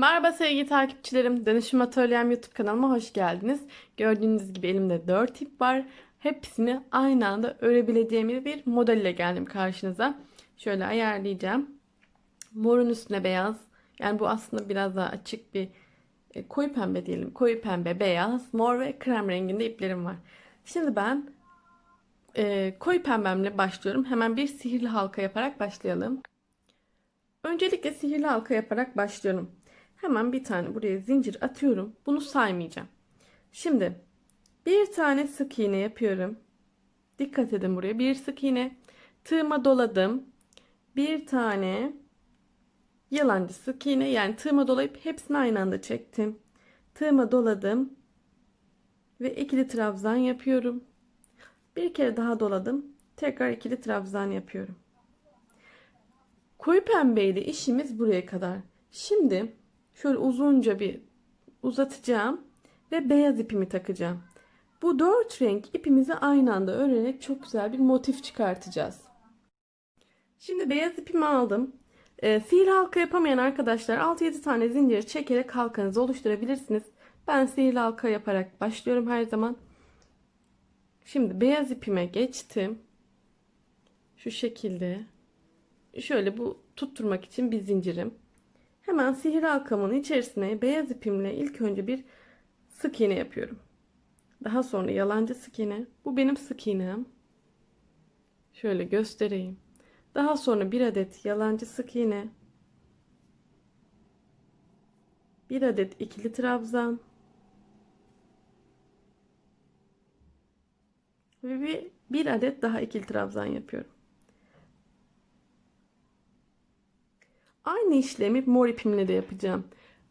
Merhaba sevgili takipçilerim. Danışım Atölyem YouTube kanalıma hoş geldiniz. Gördüğünüz gibi elimde 4 ip var. Hepsini aynı anda örebileceğimiz bir model ile geldim karşınıza. Şöyle ayarlayacağım. Morun üstüne beyaz. Yani bu aslında biraz daha açık bir e, koyu pembe diyelim. Koyu pembe, beyaz, mor ve krem renginde iplerim var. Şimdi ben e, koyu pembemle başlıyorum. Hemen bir sihirli halka yaparak başlayalım. Öncelikle sihirli halka yaparak başlıyorum. Hemen bir tane buraya zincir atıyorum. Bunu saymayacağım. Şimdi bir tane sık iğne yapıyorum. Dikkat edin buraya. Bir sık iğne. Tığıma doladım. Bir tane yalancı sık iğne. Yani tığıma dolayıp hepsini aynı anda çektim. Tığıma doladım. Ve ikili trabzan yapıyorum. Bir kere daha doladım. Tekrar ikili trabzan yapıyorum. Koyu pembeyle işimiz buraya kadar. Şimdi şöyle uzunca bir uzatacağım ve beyaz ipimi takacağım. Bu dört renk ipimizi aynı anda örerek çok güzel bir motif çıkartacağız. Şimdi beyaz ipimi aldım. E, sihir halka yapamayan arkadaşlar 6-7 tane zincir çekerek halkanızı oluşturabilirsiniz. Ben sihirli halka yaparak başlıyorum her zaman. Şimdi beyaz ipime geçtim. Şu şekilde. Şöyle bu tutturmak için bir zincirim. Hemen sihir halkamın içerisine beyaz ipimle ilk önce bir sık iğne yapıyorum. Daha sonra yalancı sık iğne. Bu benim sık iğnem. Şöyle göstereyim. Daha sonra bir adet yalancı sık iğne. Bir adet ikili trabzan. Ve bir, bir adet daha ikili trabzan yapıyorum. Aynı işlemi mor ipimle de yapacağım.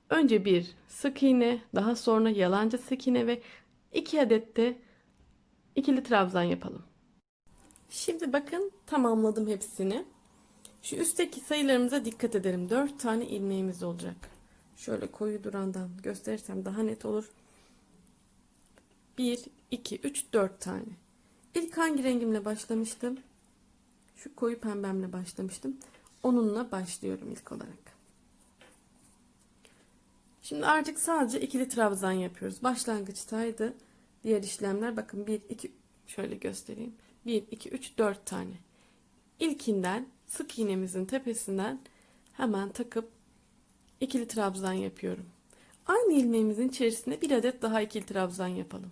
Önce bir sık iğne, daha sonra yalancı sık iğne ve iki adet de ikili trabzan yapalım. Şimdi bakın tamamladım hepsini. Şu üstteki sayılarımıza dikkat edelim. 4 tane ilmeğimiz olacak. Şöyle koyu durandan gösterirsem daha net olur. 1, 2, 3, 4 tane. İlk hangi rengimle başlamıştım? Şu koyu pembemle başlamıştım. Onunla başlıyorum ilk olarak. Şimdi artık sadece ikili trabzan yapıyoruz. Başlangıçtaydı. Diğer işlemler bakın 1 2 şöyle göstereyim. 1 2 3 4 tane. İlkinden sık iğnemizin tepesinden hemen takıp ikili trabzan yapıyorum. Aynı ilmeğimizin içerisine bir adet daha ikili trabzan yapalım.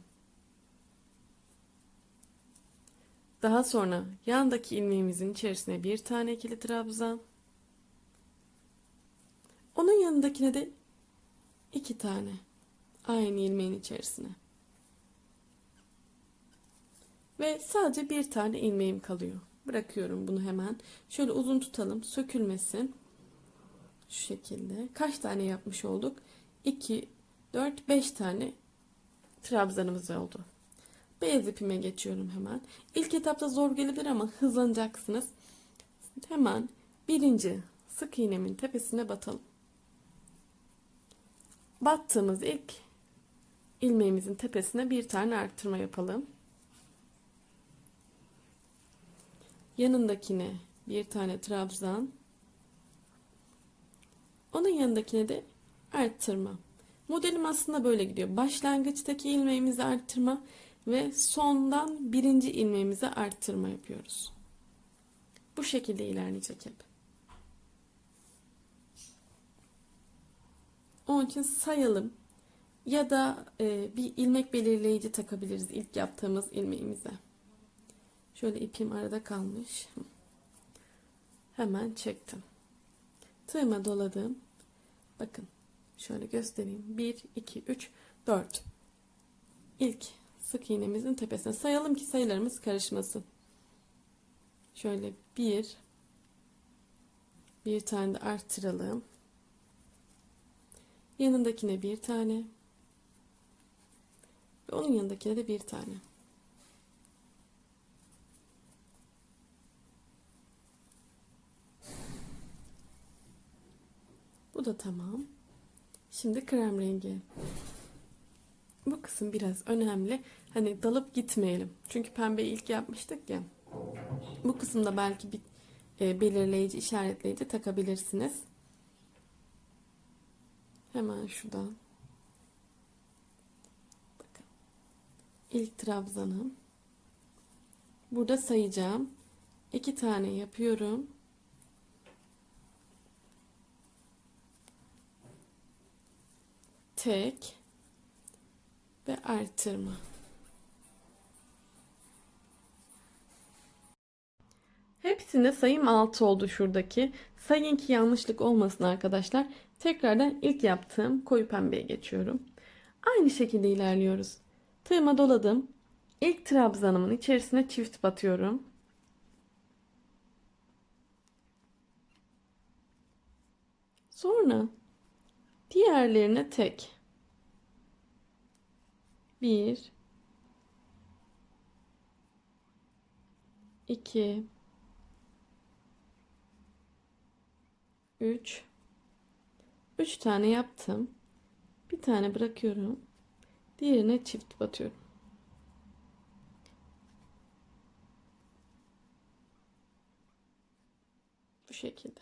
Daha sonra yandaki ilmeğimizin içerisine bir tane ikili trabzan. Onun yanındakine de iki tane. Aynı ilmeğin içerisine. Ve sadece bir tane ilmeğim kalıyor. Bırakıyorum bunu hemen. Şöyle uzun tutalım. Sökülmesin. Şu şekilde. Kaç tane yapmış olduk? 2, 4, 5 tane trabzanımız oldu. Beyaz ipime geçiyorum hemen. İlk etapta zor gelebilir ama hızlanacaksınız. Hemen birinci sık iğnemin tepesine batalım. Battığımız ilk ilmeğimizin tepesine bir tane arttırma yapalım. Yanındakine bir tane trabzan. Onun yanındakine de arttırma. Modelim aslında böyle gidiyor. Başlangıçtaki ilmeğimizi arttırma ve sondan birinci ilmeğimize arttırma yapıyoruz. Bu şekilde ilerleyecek hep. Onun için sayalım ya da e, bir ilmek belirleyici takabiliriz ilk yaptığımız ilmeğimize. Şöyle ipim arada kalmış. Hemen çektim. Tığıma doladım. Bakın şöyle göstereyim. 1, 2, 3, 4. İlk sık iğnemizin tepesine sayalım ki sayılarımız karışmasın. Şöyle bir bir tane de arttıralım. Yanındakine bir tane ve onun yanındakine de bir tane. Bu da tamam. Şimdi krem rengi. Bu kısım biraz önemli. Hani dalıp gitmeyelim. Çünkü pembe ilk yapmıştık ya. Bu kısımda belki bir e, belirleyici, işaretleyici takabilirsiniz. Hemen şuradan. İlk trabzanım. Burada sayacağım. İki tane yapıyorum. Tek ve artırma. Hepsinde sayım 6 oldu şuradaki. Sayın ki yanlışlık olmasın arkadaşlar. Tekrardan ilk yaptığım koyu pembeye geçiyorum. Aynı şekilde ilerliyoruz. Tığıma doladım. İlk trabzanımın içerisine çift batıyorum. Sonra diğerlerine tek. Bir, iki, üç, üç tane yaptım. Bir tane bırakıyorum. Diğerine çift batıyorum. Bu şekilde.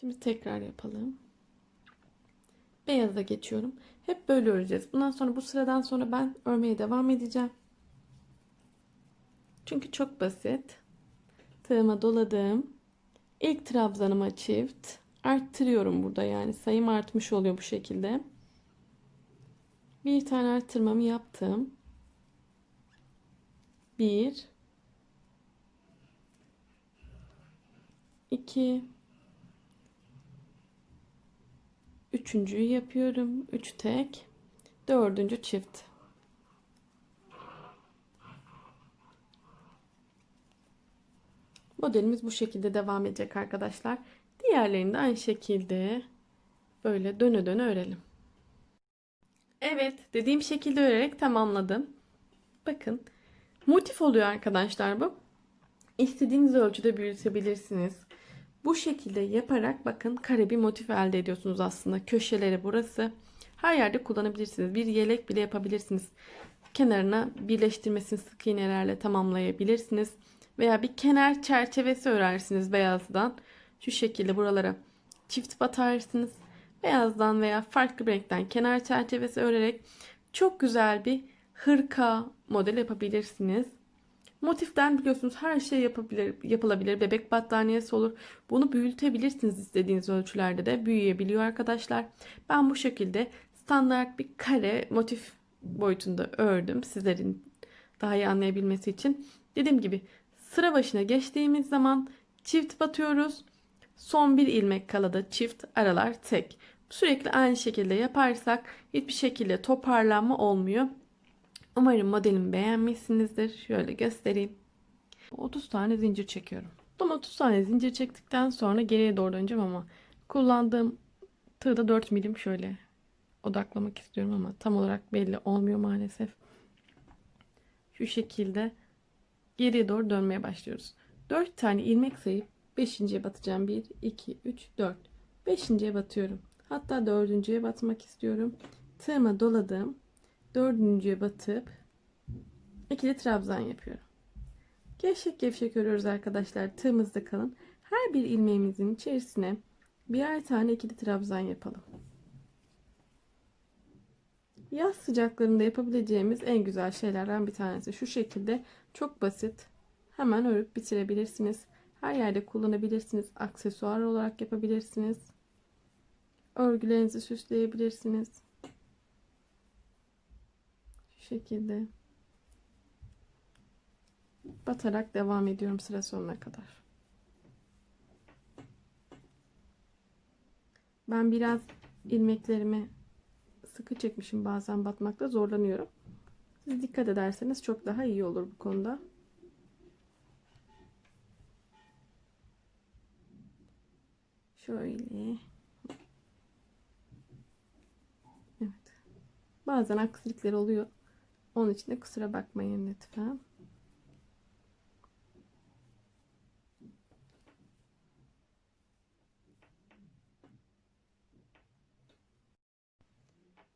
Şimdi tekrar yapalım. Beyaza geçiyorum. Hep böyle öreceğiz. Bundan sonra bu sıradan sonra ben örmeye devam edeceğim. Çünkü çok basit. Tığıma doladım. İlk trabzanıma çift. Arttırıyorum burada yani sayım artmış oluyor bu şekilde. Bir tane arttırmamı yaptım. Bir. iki, Üçüncüyü yapıyorum. Üç tek. Dördüncü çift. Modelimiz bu şekilde devam edecek arkadaşlar. Diğerlerini de aynı şekilde böyle döne döne örelim. Evet dediğim şekilde örerek tamamladım. Bakın motif oluyor arkadaşlar bu. İstediğiniz ölçüde büyütebilirsiniz. Bu şekilde yaparak bakın kare bir motif elde ediyorsunuz aslında. Köşeleri burası. Her yerde kullanabilirsiniz. Bir yelek bile yapabilirsiniz. Kenarına birleştirmesini sık iğnelerle tamamlayabilirsiniz. Veya bir kenar çerçevesi örersiniz beyazdan. Şu şekilde buralara çift batarsınız. Beyazdan veya farklı bir renkten kenar çerçevesi örerek çok güzel bir hırka model yapabilirsiniz. Motiften biliyorsunuz her şey yapabilir, yapılabilir. Bebek battaniyesi olur. Bunu büyütebilirsiniz istediğiniz ölçülerde de büyüyebiliyor arkadaşlar. Ben bu şekilde standart bir kare motif boyutunda ördüm sizlerin daha iyi anlayabilmesi için. Dediğim gibi sıra başına geçtiğimiz zaman çift batıyoruz. Son bir ilmek kala da çift aralar tek. Sürekli aynı şekilde yaparsak hiçbir şekilde toparlanma olmuyor. Umarım modelimi beğenmişsinizdir. Şöyle göstereyim. 30 tane zincir çekiyorum. Tam 30 tane zincir çektikten sonra geriye doğru döneceğim ama kullandığım tığda 4 milim şöyle odaklamak istiyorum ama tam olarak belli olmuyor maalesef. Şu şekilde geriye doğru dönmeye başlıyoruz. 4 tane ilmek sayıp 5.ye batacağım. 1, 2, 3, 4. 5.ye batıyorum. Hatta 4.ye batmak istiyorum. Tığıma doladım dördüncüye batıp ikili trabzan yapıyorum. Gevşek gevşek örüyoruz arkadaşlar. Tığımızda kalın. Her bir ilmeğimizin içerisine birer tane ikili trabzan yapalım. Yaz sıcaklarında yapabileceğimiz en güzel şeylerden bir tanesi. Şu şekilde çok basit. Hemen örüp bitirebilirsiniz. Her yerde kullanabilirsiniz. Aksesuar olarak yapabilirsiniz. Örgülerinizi süsleyebilirsiniz şekilde batarak devam ediyorum sıra sonuna kadar. Ben biraz ilmeklerimi sıkı çekmişim bazen batmakta zorlanıyorum. Siz dikkat ederseniz çok daha iyi olur bu konuda. Şöyle. Evet. Bazen aksilikler oluyor. Onun için de kusura bakmayın lütfen.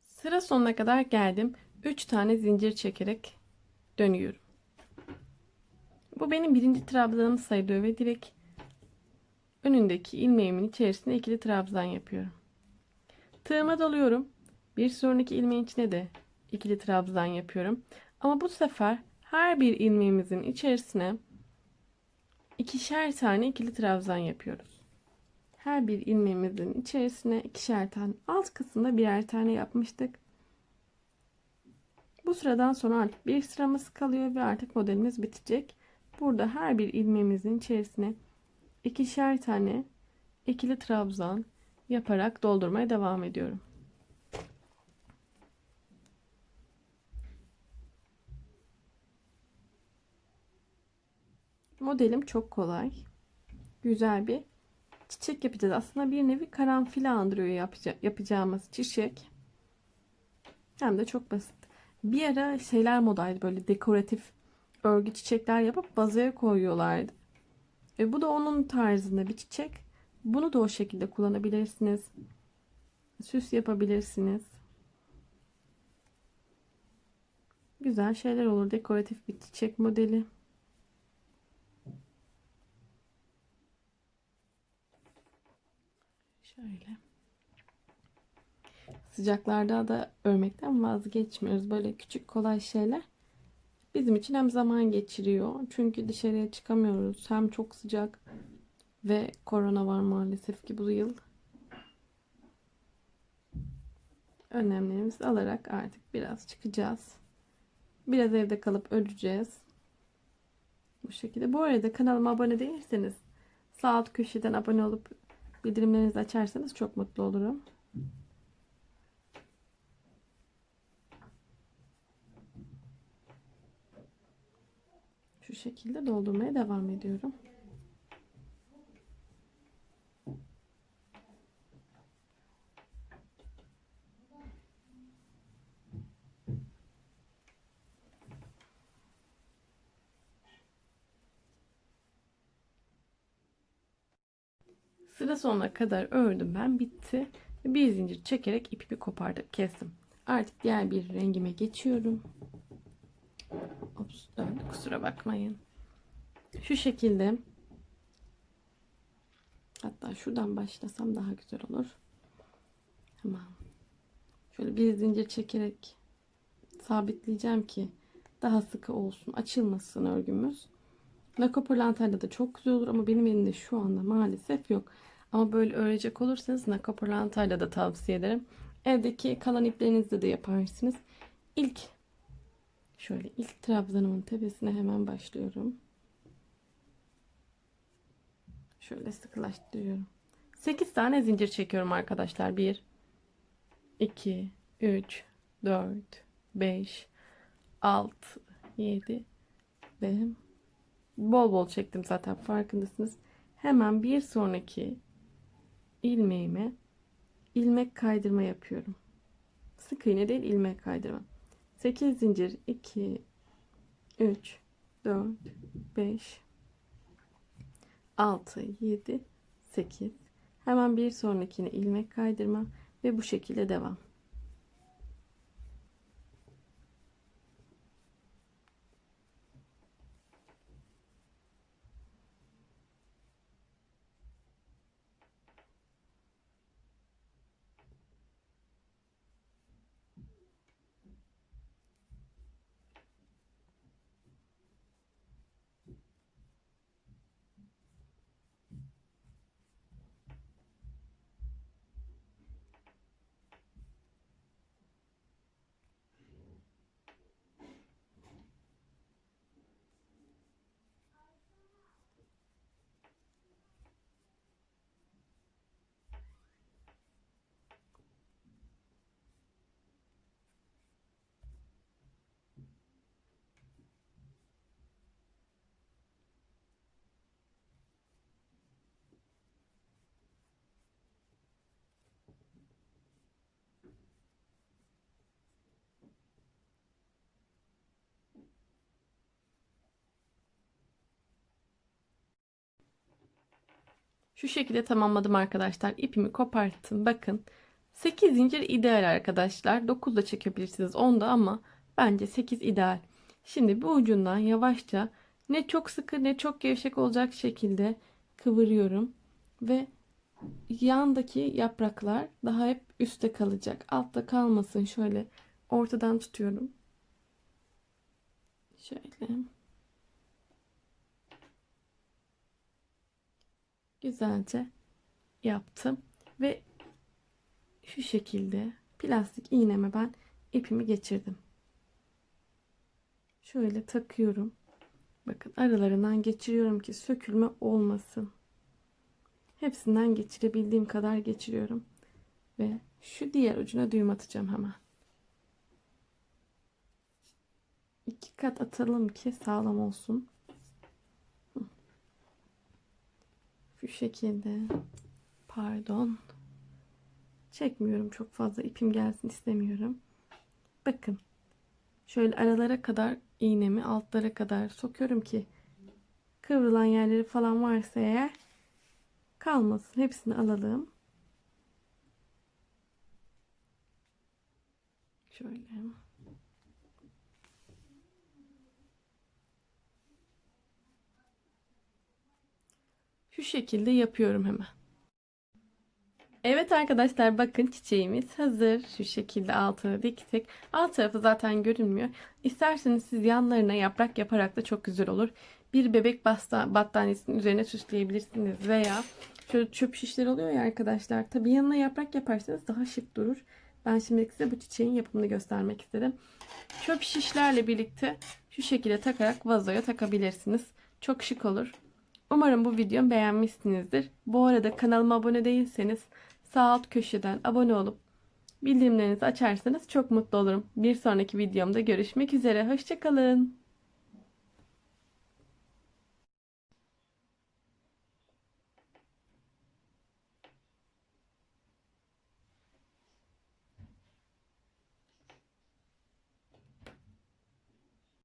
Sıra sonuna kadar geldim. 3 tane zincir çekerek dönüyorum. Bu benim birinci trabzanım sayılıyor ve direkt önündeki ilmeğimin içerisine ikili trabzan yapıyorum. Tığıma doluyorum. Bir sonraki ilmeğin içine de ikili trabzan yapıyorum. Ama bu sefer her bir ilmeğimizin içerisine ikişer tane ikili trabzan yapıyoruz. Her bir ilmeğimizin içerisine ikişer tane alt kısımda birer tane yapmıştık. Bu sıradan sonra artık bir sıramız kalıyor ve artık modelimiz bitecek. Burada her bir ilmeğimizin içerisine ikişer tane ikili trabzan yaparak doldurmaya devam ediyorum. Modelim çok kolay. Güzel bir çiçek yapacağız. Aslında bir nevi karanfil andırıyor yapaca yapacağımız çiçek. Hem de çok basit. Bir ara şeyler modaydı böyle dekoratif örgü çiçekler yapıp bazaya koyuyorlardı. E bu da onun tarzında bir çiçek. Bunu da o şekilde kullanabilirsiniz. Süs yapabilirsiniz. Güzel şeyler olur. Dekoratif bir çiçek modeli. Şöyle. Sıcaklarda da örmekten vazgeçmiyoruz. Böyle küçük kolay şeyler bizim için hem zaman geçiriyor. Çünkü dışarıya çıkamıyoruz. Hem çok sıcak ve korona var maalesef ki bu yıl. Önlemlerimizi alarak artık biraz çıkacağız. Biraz evde kalıp öleceğiz. Bu şekilde. Bu arada kanalıma abone değilseniz sağ alt köşeden abone olup bildirimlerinizi açarsanız çok mutlu olurum. Şu şekilde doldurmaya devam ediyorum. Sıra sonuna kadar ördüm ben bitti. Bir zincir çekerek ipimi kopardım kestim. Artık diğer bir rengime geçiyorum. Ops döndü kusura bakmayın. Şu şekilde hatta şuradan başlasam daha güzel olur. Tamam. Şöyle bir zincir çekerek sabitleyeceğim ki daha sıkı olsun. Açılmasın örgümüz. Nakopırlantayla da çok güzel olur ama benim elimde şu anda maalesef yok. Ama böyle örecek olursanız nakopırlantayla da tavsiye ederim. Evdeki kalan iplerinizle de yaparsınız. İlk şöyle ilk trabzanımın tepesine hemen başlıyorum. Şöyle sıkılaştırıyorum. 8 tane zincir çekiyorum arkadaşlar. 1 2 3 4 5 6 7 ve bol bol çektim zaten farkındasınız. Hemen bir sonraki ilmeğime ilmek kaydırma yapıyorum. Sık iğne değil ilmek kaydırma. 8 zincir 2 3 4 5 6 7 8 hemen bir sonrakine ilmek kaydırma ve bu şekilde devam. Şu şekilde tamamladım arkadaşlar. İpimi koparttım. Bakın 8 zincir ideal arkadaşlar. 9 da çekebilirsiniz 10 da ama bence 8 ideal. Şimdi bu ucundan yavaşça ne çok sıkı ne çok gevşek olacak şekilde kıvırıyorum. Ve yandaki yapraklar daha hep üstte kalacak. Altta kalmasın. Şöyle ortadan tutuyorum. Şöyle. Güzelce yaptım ve şu şekilde plastik iğneme ben ipimi geçirdim. Şöyle takıyorum. Bakın aralarından geçiriyorum ki sökülme olmasın. Hepsinden geçirebildiğim kadar geçiriyorum. Ve şu diğer ucuna düğüm atacağım hemen. İki kat atalım ki sağlam olsun. Şu şekilde. Pardon. Çekmiyorum çok fazla ipim gelsin istemiyorum. Bakın. Şöyle aralara kadar iğnemi altlara kadar sokuyorum ki kıvrılan yerleri falan varsa eğer kalmasın. Hepsini alalım. Şöyle. Şekilde yapıyorum hemen. Evet arkadaşlar bakın çiçeğimiz hazır. Şu şekilde altını diktik. Alt tarafı zaten görünmüyor. İsterseniz siz yanlarına yaprak yaparak da çok güzel olur. Bir bebek battaniyesinin üzerine süsleyebilirsiniz. Veya şöyle çöp şişleri oluyor ya arkadaşlar. Tabii yanına yaprak yaparsanız daha şık durur. Ben şimdi size bu çiçeğin yapımını göstermek istedim. Çöp şişlerle birlikte şu şekilde takarak vazoya takabilirsiniz. Çok şık olur. Umarım bu videomu beğenmişsinizdir. Bu arada kanalıma abone değilseniz sağ alt köşeden abone olup bildirimlerinizi açarsanız çok mutlu olurum. Bir sonraki videomda görüşmek üzere. Hoşçakalın.